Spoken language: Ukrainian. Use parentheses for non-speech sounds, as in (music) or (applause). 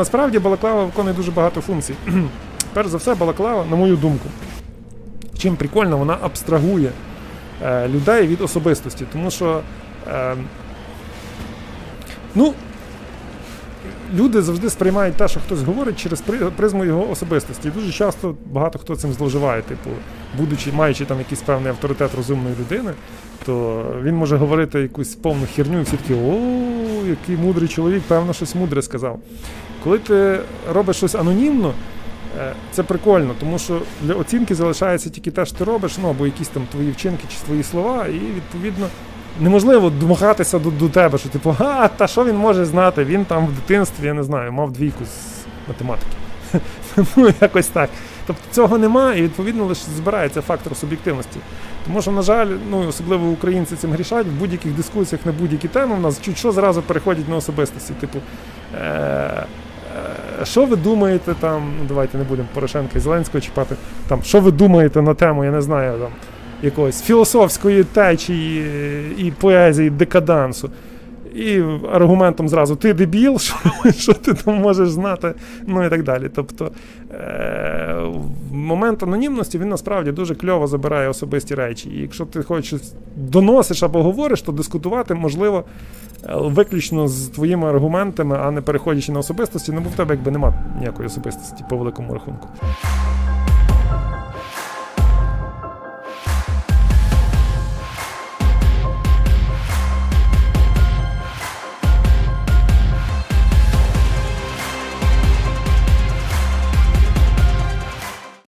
насправді балаклава виконує дуже багато функцій. (clears throat) Перш за все, балаклава, на мою думку, чим прикольно, вона абстрагує е, людей від особистості. Тому що. Е, ну, люди завжди сприймають те, що хтось говорить через призму його особистості. І дуже часто багато хто цим зловживає, типу, будучи, маючи там якийсь певний авторитет розумної людини, то він може говорити якусь повну херню, і всі такі, о, який мудрий чоловік, певно, щось мудре сказав. Коли ти робиш щось анонімно, е, це прикольно, тому що для оцінки залишається тільки те, що ти робиш, ну або якісь там твої вчинки чи твої слова, і відповідно неможливо домагатися до, до тебе, що типу, а, та що він може знати? Він там в дитинстві, я не знаю, мав двійку з математики. (laughs) ну, якось так. Тобто цього нема, і відповідно лише збирається фактор суб'єктивності. Тому що, на жаль, ну особливо українці цим грішать, в будь-яких дискусіях на будь-які теми в нас чуть що зразу переходять на особистості. Типу, е- що ви думаєте там, ну давайте не будемо Порошенка і Зеленського чіпати, там, що ви думаєте на тему, я не знаю, там, якоїсь філософської течії і поезії декадансу. І аргументом зразу ти дебіл, (laughs) що, що ти там можеш знати, ну і так далі. Тобто е- момент анонімності він насправді дуже кльово забирає особисті речі. І якщо ти хочеш доносиш або говориш, то дискутувати можливо е, виключно з твоїми аргументами, а не переходячи на особистості, ну бо в тебе якби нема ніякої особистості по великому рахунку.